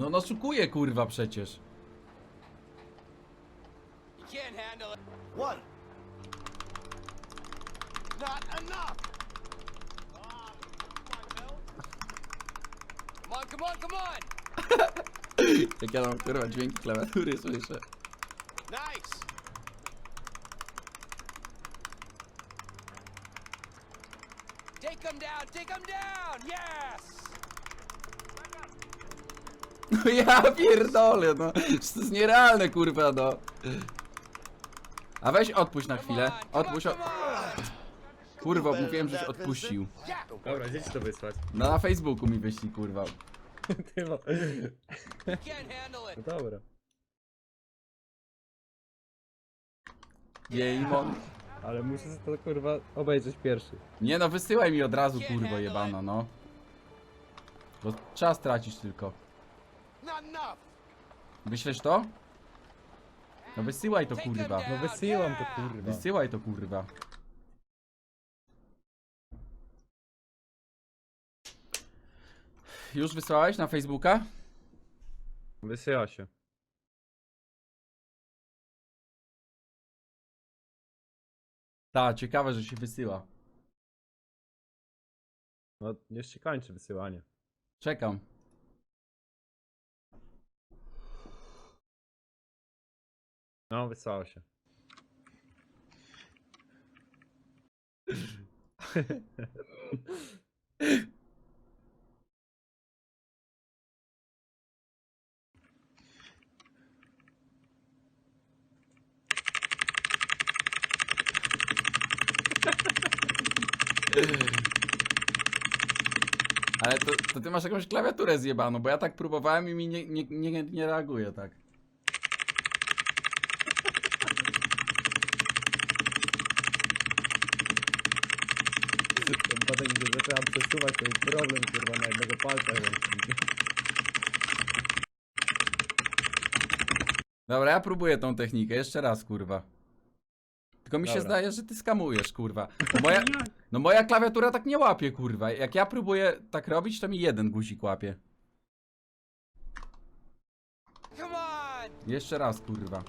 No no szukuje kurwa przecież. You can't handle it. One. Not enough. Come on, come on, come on. Jak ja tam kurwa dźwięki klawiatury słyszę. Nice. Take him down, take him down. Yes. No ja pierdolę, no. To jest nierealne kurwa, no. A weź odpuść na chwilę. Odpuść, o... come on. Kurwa, mówiłem, żeś odpuścił. Dobra, gdzie ci to wysłać? No na Facebooku mi wyślij kurwa. Ty no. No dobra. Game on. Ale muszę to kurwa obejrzeć pierwszy. Nie no, wysyłaj mi od razu kurwa jebana, no. Bo czas tracisz tylko. Wyślesz to? No wysyłaj to kurwa. No wysyłam to kurwa. Wysyłaj to kurwa. Już wysłałeś na Facebooka? Wysyła się. Tak, ciekawe, że się wysyła. No jeszcze kończy wysyłanie. Czekam. No, wysłało się. Ale to, to ty masz jakąś klawiaturę zjebaną, bo ja tak próbowałem i mi nie, nie, nie, nie reaguje tak. Ten potem gdy zaczęłam przesuwać ten problem kurwa na jednego palca. Dobra, ja próbuję tą technikę, jeszcze raz, kurwa. Tylko mi się Dobra. zdaje, że ty skamujesz, kurwa. No moja, no moja klawiatura tak nie łapie, kurwa. Jak ja próbuję tak robić, to mi jeden guzik łapie. Jeszcze raz, kurwa.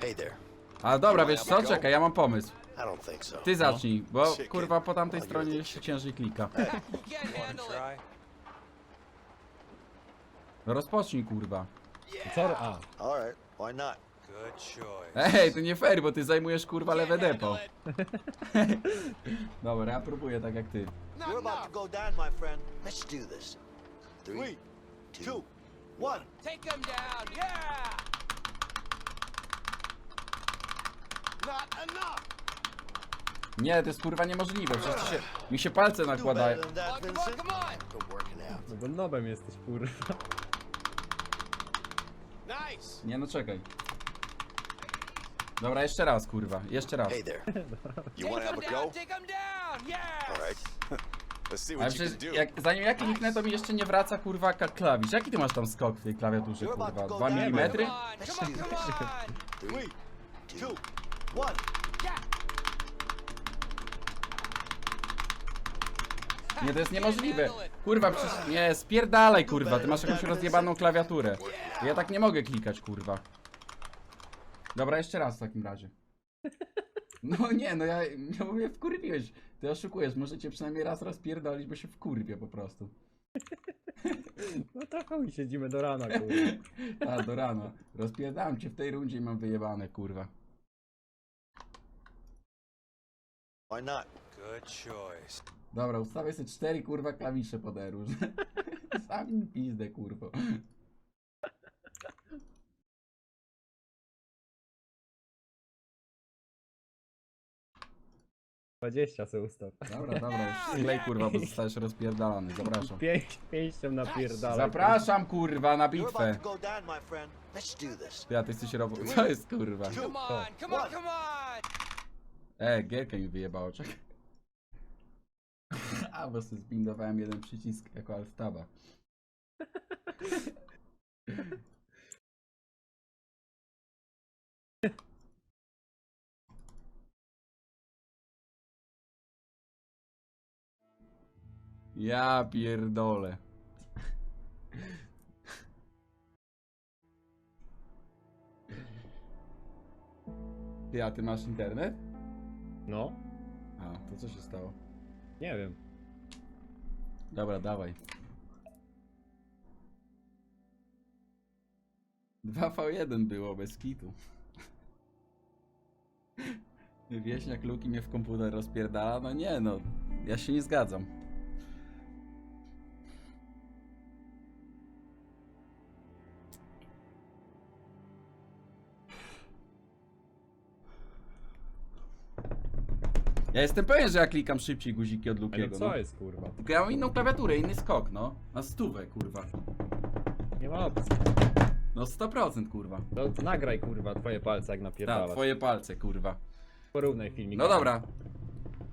Hey there. A dobra, wiesz co? Czekaj, ja mam pomysł. I don't think so. Ty zacznij, bo Chicken. kurwa po tamtej you're stronie jeszcze ciężej klika. You can't handle it. No rozpocznij, kurwa. Co? A. All right. Why not? Good choice. Ej, to nie fair, bo ty zajmujesz kurwa lewe depo. Dobra, ja próbuję tak jak ty. Not You're about enough. to go down, my friend. Let's do this. Three, two, one. Take him down. Yeah. Not enough. Nie, to jest kurwa niemożliwe, przecież ci się, mi się palce nakładają. No bo nobem jesteś kurwa. Nice. Nie no, czekaj. Dobra, jeszcze raz, kurwa, jeszcze raz. Hey there. You him have a go? take him down. Yes. All right. Let's see Ale what you can przecież do. jak, zanim ja kliknę, to mi jeszcze nie wraca kurwa ka- klawisz. Jaki ty masz tam skok w tej klawiaturze, kurwa? 2 mm? Come on, come on, come on. Three, two, one. Nie, to jest niemożliwe. Kurwa, przecież... Nie, spierdalaj, kurwa, ty masz jakąś rozjebaną klawiaturę. Ja tak nie mogę klikać, kurwa. Dobra, jeszcze raz w takim razie. No nie, no ja, ja mówię, wkurwiłeś. Ty oszukujesz, możecie przynajmniej raz rozpierdolić, bo się wkurwię po prostu. No to chuj, siedzimy do rana kurwa. A, do rana. Rozpierdałem cię w tej rundzie i mam wyjebane, kurwa. Why not? Good choice. Dobra, ustawię sobie cztery, kurwa, klawisze pod eru. Sami mi pizdę, kurwo. 20 se ustaw. Dobra, dobra, już sklej, kurwa, bo zostałeś rozpierdalony. Zapraszam. Pięć, pięścią napierdalaj. Zapraszam, kurwa, na You're bitwę. about to go down, my friend. Let's do this. Ja, ty jesteś robot. Co jest, kurwa? Come on, come on, come on. E, gierkę mi wyjebało, czekaj. A, bo sobie zbindowałem jeden przycisk jako alftaba. Ja pierdolę. Ty, a ty masz internet? No. A, to co się stało? Nie wiem. Dobra, dawaj. 2v1 było bez kitu. Wieśniak Luki mnie w komputer rozpierdala? No nie no, ja się nie zgadzam. Ja jestem pewien, że ja klikam szybciej guziki od Ale Lukiego. co no. jest kurwa? Tylko ja mam inną klawiaturę, inny skok, no. Na stówę, kurwa. Nie ma opcji. No 100% kurwa. To nagraj kurwa twoje palce jak Tak, napierdalasz. twoje palce, kurwa. Porównaj filmik. No dobra.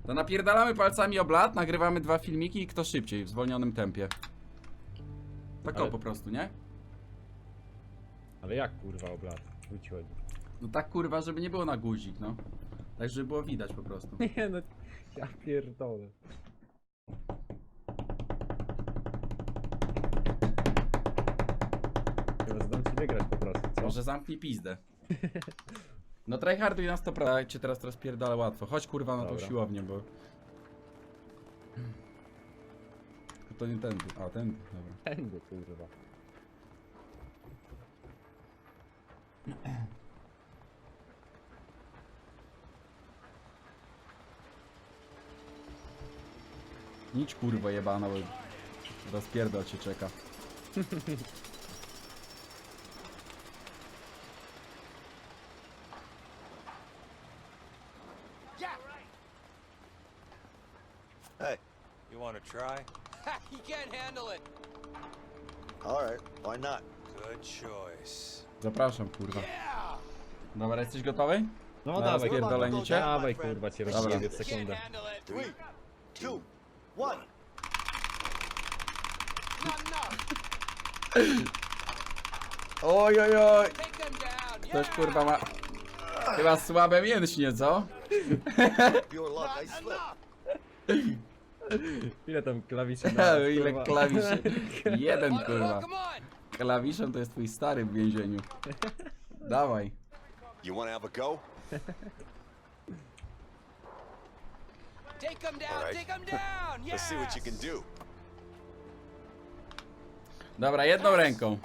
To napierdalamy palcami oblat, nagrywamy dwa filmiki i kto szybciej, w zwolnionym tempie. Tak o Ale- po prostu, nie? Ale jak kurwa oblat? Chodzi. No tak kurwa, żeby nie było na guzik, no. Tak, żeby było widać po prostu. Nie no, ja pierdolę. Chyba zdam ci wygrać po prostu, co? Może zamknij pizdę. No tryharduj na 100%. Ja cię teraz teraz pierdolę łatwo. Chodź kurwa na tą Dobra. siłownię, bo... Tylko To nie tędy. A, tędy, dobra. Tędy kurwa. Nic kurwa jebana, bo rozpierdol cię czeka. Hey, You want to try? he can't handle it. all right, why not? Good choice. Zapraszam kurwa. Dobra, jesteś gotowy? No Na dawaj, rozpierdolenie cię? dawaj kurwa cię Dobra. rozjebię w He can't sekundę. handle it. Three, two, one. Not enough. Oj, oj, oj. Take him down. Ktoś kurwa ma... Chyba słabe mięśnie, co? Your luck, I Not slipped. enough. Ile tam klawiszy na Ile kurwa? klawiszy? Jeden kurwa. come on. Klawiszem to jest twój stary w więzieniu. Dawaj. You want to have a go? Take him down. All right. Take him down. Yes. Let's see what you can do. Dobra, jedną ręką.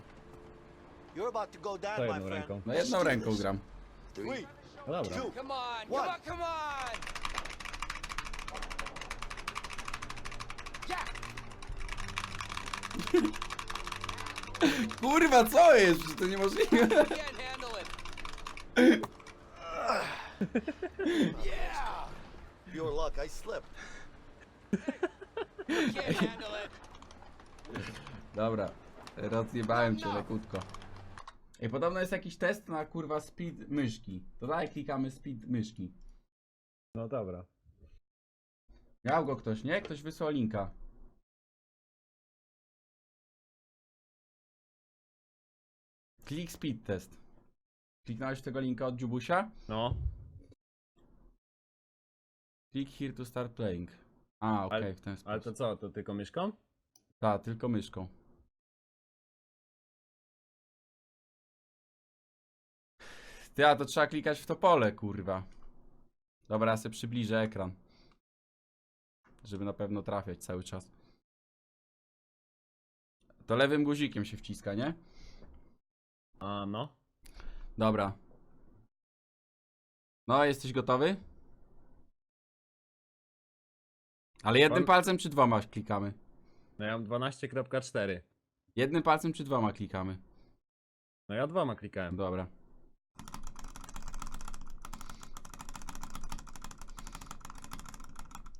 You're about to go down, To my jedną friend. ręką. No jedną ręką gram. Three, No dobra. two, Come on. Come on. Come on. Yeah. Kurwa, co jest? Przecież to niemożliwe. Can't handle it. yeah. Your luck, I. He can't handle it. Dobra, rozjebałem cię lekutko. Ej, podobno jest jakiś test na kurwa speed myszki. To dalej klikamy speed myszki. No dobra. Miał go ktoś, nie? Ktoś wysłał linka. Klik speed test. Kliknąłeś tego linka od Dziubusia? No. Click here to start playing. A, okej, w ten sposób. Ale to co, to tylko myszką? Tak, tylko myszką. Ty, a to trzeba klikać w to pole, kurwa. Dobra, ja sobie przybliżę ekran. Żeby na pewno trafiać cały czas. To lewym guzikiem się wciska, nie? A no. Dobra. No, jesteś gotowy? Ale jednym palcem czy dwoma klikamy? No ja mam 12.4. Jednym palcem czy dwoma klikamy? No ja dwoma klikałem. Dobra.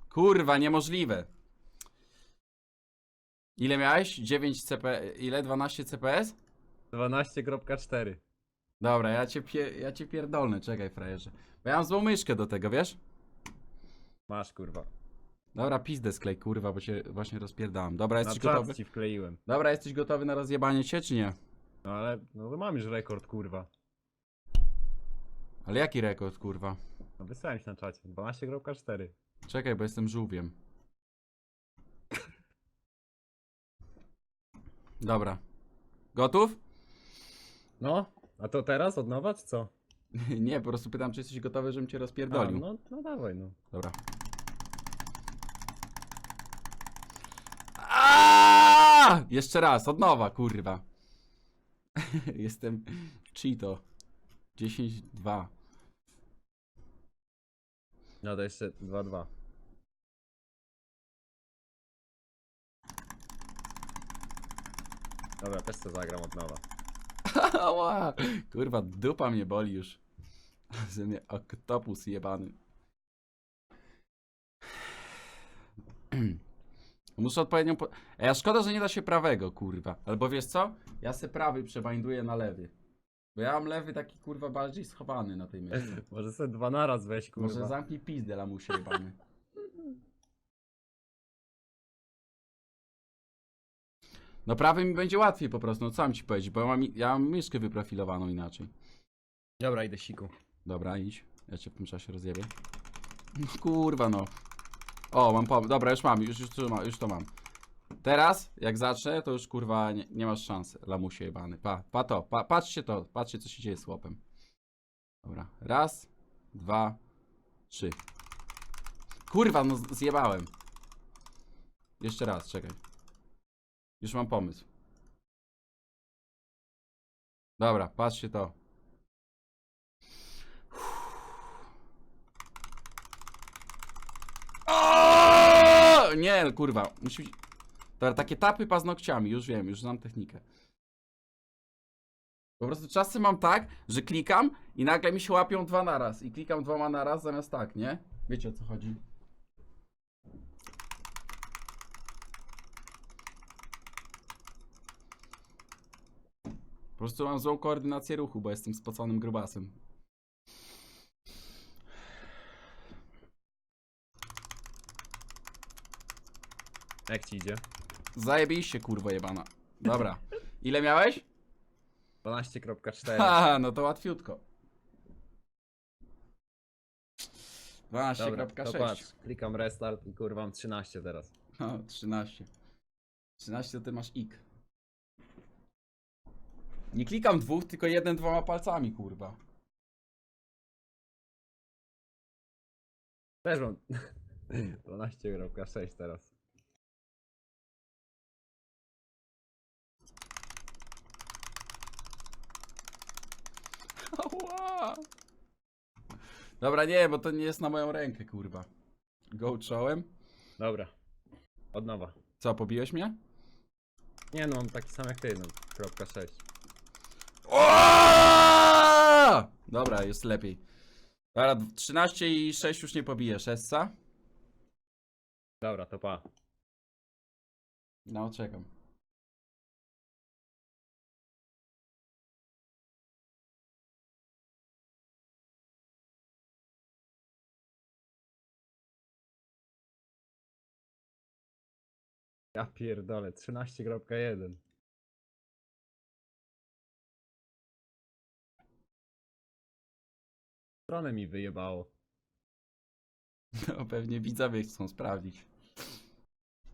Kurwa, niemożliwe. Ile miałeś? 9 CP... Ile? 12 CPS? 12.4. Dobra, ja cię, pie... ja cię pierdolnę, czekaj frajerze. Bo ja mam złą myszkę do tego, wiesz? Masz kurwa. Dobra, pizdę sklej, kurwa, bo się właśnie rozpierdałem. Dobra, Na jesteś czat gotowy? ci wkleiłem. Dobra, jesteś gotowy na rozjebanie cię, czy nie? No ale, no to mam już rekord kurwa. Ale jaki rekord, kurwa? No wysłałem się na czacie. 12.4. Czekaj, bo jestem żółwiem. Dobra. Gotów? No, a to teraz od nowa czy co? Nie, po prostu pytam, czy jesteś gotowy, żebym cię A, rozpierdolił. no, no dawaj, no. Dobra. Aaaa! Jeszcze raz, od nowa, kurwa. Jestem Cheeto. 10-2. No to jeszcze 2-2. Dobra, też to zagram od nowa. Ała! Kurwa, dupa mnie boli już. Ze mnie oktopus jebany. Muszę odpowiednią... Po... Ej, a szkoda, że nie da się prawego, kurwa. Albo wiesz co? Ja se prawy przebinduję na lewy. Bo ja mam lewy taki, kurwa, bardziej schowany na tej myśli. Może sobie dwa naraz weź, kurwa. Może zamknij pizdę, lamusie jebany. No prawy mi będzie łatwiej po prostu, no co mam ci powiedzieć, bo ja mam, ja mam myszkę wyprofilowaną inaczej. Dobra, idę siku. Dobra, idź. Ja cię w tym czasie rozjebię. No kurwa no. O, mam pomysł. Dobra, już mam, już, już, to mam, już to mam. Teraz, jak zacznę, to już kurwa nie, nie masz szans, lamusie jebany. Pa, pa to, pa, patrzcie to, patrzcie co się dzieje z chłopem. Dobra, raz, dwa, trzy. Kurwa, no zjebałem. Jeszcze raz, czekaj. Już mam pomysł. Dobra, patrzcie to. Nie, kurwa. Musi być... Dobra, takie tapy paznokciami, już wiem, już znam technikę. Po prostu czasem mam tak, że klikam i nagle mi się łapią dwa naraz. I klikam dwoma naraz zamiast tak, nie? Wiecie o co chodzi. Po prostu mam złą koordynację ruchu, bo jestem spoconym grubasem. Jak ci idzie? Zajebiście, kurwa jebana. Dobra. Ile miałeś? 12.4. Ha, no to łatwiutko. Dobra, to 12.6. patrz. Klikam restart i kurwa mam 13 teraz. No, 13. 13 to ty masz ik. Nie klikam dwóch, tylko jeden dwoma palcami, kurwa. Też mam 12.6 teraz. Ała. Dobra, nie, bo to nie jest na moją rękę, kurwa. Go czołem. Dobra. Od nowa. Co, pobiłeś mnie? Nie no, mam taki sam jak ty, no. Kropka 6. O! Dobra, jest lepiej. Dobra, 13 i 6 już nie pobijesz, Essa? Dobra, to pa. No, czekam. Ja pierdolę, 13.1. Stronę mi wyjebało. No, pewnie widzowie chcą sprawdzić.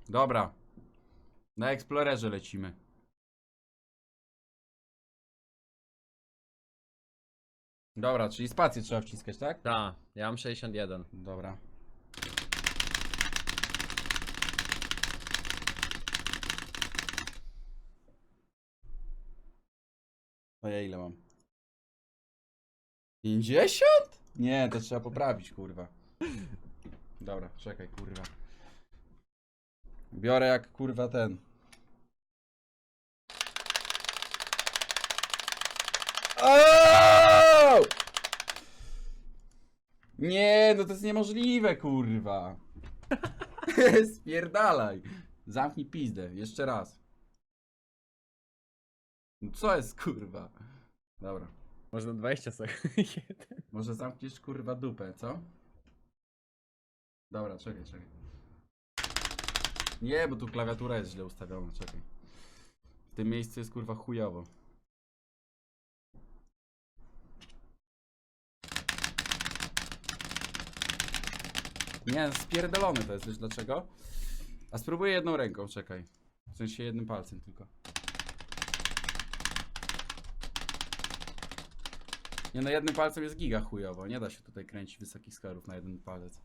Dobra. Na Explorerze lecimy. Dobra, czyli spację trzeba wciskać, tak? Ta, ja mam 61. Dobra. A ja ile mam? 50? Nie, to trzeba poprawić, kurwa. Dobra, czekaj, kurwa. Biorę jak kurwa ten. Au! Nie, no to jest niemożliwe, kurwa. Spierdalaj. Zamknij pizdę, jeszcze raz. No co jest, kurwa? Dobra. Można 20 sekund. Może zamkniesz, kurwa, dupę, co? Dobra, czekaj, czekaj. Nie, bo tu klawiatura jest źle ustawiona, czekaj. W tym miejscu jest, kurwa, chujowo. Nie, spierdolony to jest, wiesz dlaczego? A spróbuję jedną ręką, czekaj. W sensie jednym palcem tylko. Nie no, jednym palcem jest giga chujowo. Nie da się tutaj kręcić wysokich skarów na jeden palec.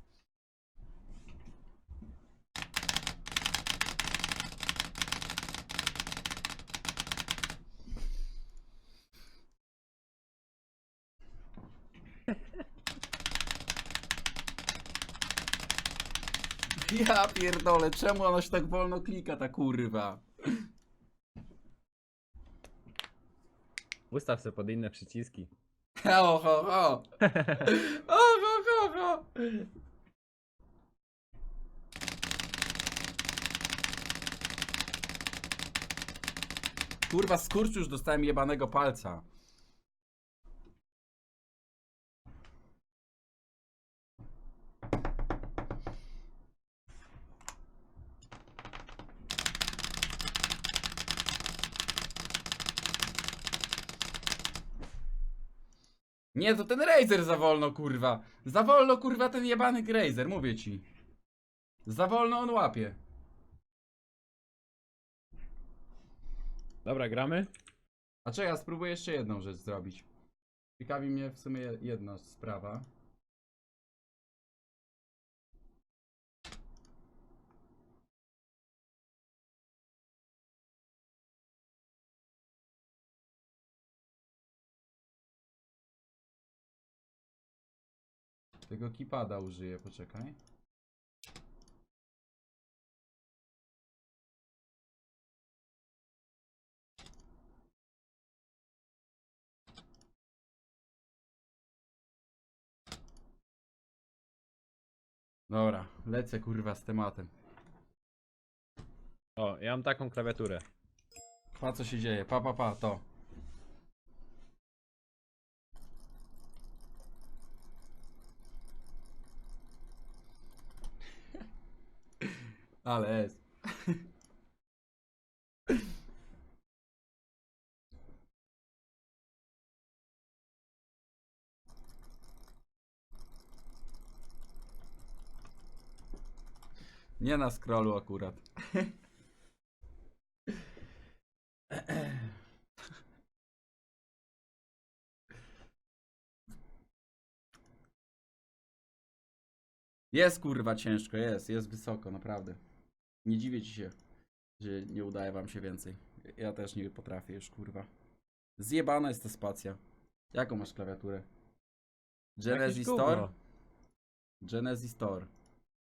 Ja pierdolę, czemu ona się tak wolno klika, ta kurwa? Ustaw sobie pod inne przyciski. O, ho, ho. O, ho, ho, ho. Kurwa, skurcz już dostałem jebanego palca. Nie, to ten Razer za wolno, kurwa. Za wolno, kurwa, ten jebany Razer, mówię ci. Za wolno on łapie. Dobra, gramy? A czekaj, ja spróbuję jeszcze jedną rzecz zrobić. Ciekawi mnie w sumie jedna sprawa. Tego keypada użyję, poczekaj. Dobra, lecę kurwa z tematem. O, ja mam taką klawiaturę. Pa co się dzieje, pa pa pa, to. Ale. Nie na scrollu akurat. Jest kurwa ciężko, jest, jest wysoko, naprawdę. Nie dziwię ci się, że nie udaje wam się więcej. Ja też nie potrafię już, kurwa. Zjebana jest ta spacja. Jaką masz klawiaturę? Genesis Jakieś Store? gówno. Genesis Store.